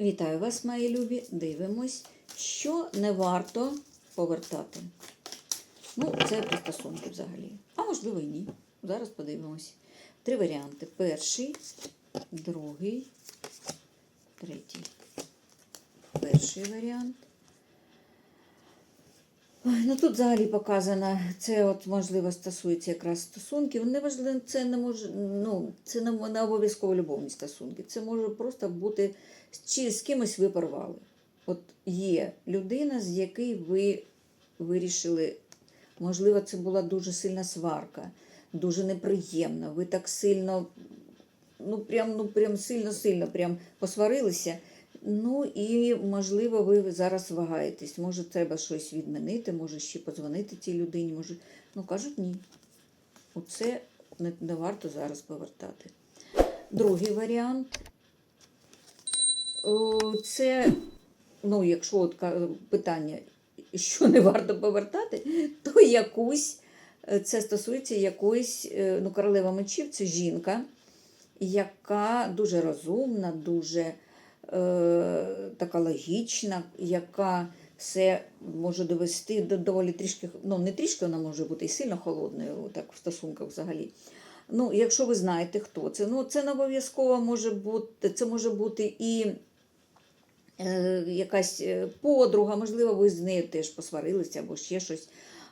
Вітаю вас, мої любі. Дивимось, що не варто повертати. Ну, це про стосунки взагалі. А можливо і ні. Зараз подивимось. Три варіанти. Перший, другий, третій. Перший варіант. Ну тут взагалі показано, це от можливо стосується якраз стосунків. Неважливо, це не може, ну, це не, не обов'язково любовні стосунки. Це може просто бути чи з кимось ви порвали. От є людина, з якою ви вирішили, можливо, це була дуже сильна сварка, дуже неприємна. Ви так сильно, ну прям, ну прям сильно-сильно прям посварилися. Ну і можливо, ви зараз вагаєтесь. Може, треба щось відмінити, може ще подзвонити цій людині. Може, ну кажуть ні. Оце не, не варто зараз повертати. Другий варіант. Це, ну, якщо от питання, що не варто повертати, то якусь, е, це стосується якоїсь, е, ну, королева мечів це жінка, яка дуже розумна, дуже така логічна, яка все може довести до доволі трішки, ну не трішки вона може бути і сильно холодною, так в стосунках взагалі. Ну, якщо ви знаєте, хто це, ну це не обов'язково може бути, це може бути і е, якась е, подруга, можливо, ви з нею теж посварилися або ще щось.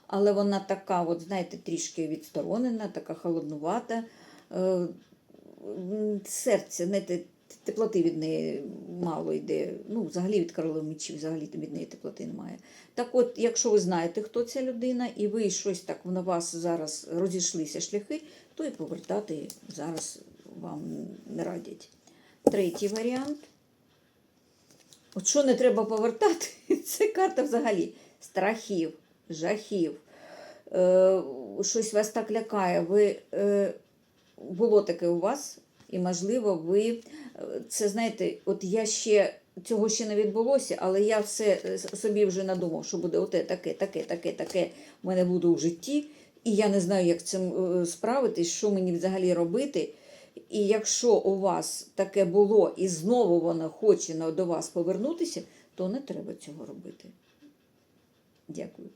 Але вона така, от, знаєте, трішки відсторонена, така холоднувата. Е, серце, не те- теплоти від неї мало йде. Ну, взагалі від королеви мечів, взагалі від неї теплоти немає. Так от, якщо ви знаєте, хто ця людина, і ви щось так на вас зараз розійшлися шляхи, то і повертати зараз вам не радять. Третій варіант. От що не треба повертати, це карта взагалі страхів, жахів. Е, щось вас так лякає. Ви, е, було таке у вас, і, можливо, ви е, це знаєте, от я ще цього ще не відбулося, але я все е, собі вже надумав, що буде оте, таке, таке, таке, таке в мене буде у житті, і я не знаю, як цим е, справитись, що мені взагалі робити. І якщо у вас таке було і знову воно хоче до вас повернутися, то не треба цього робити. Дякую.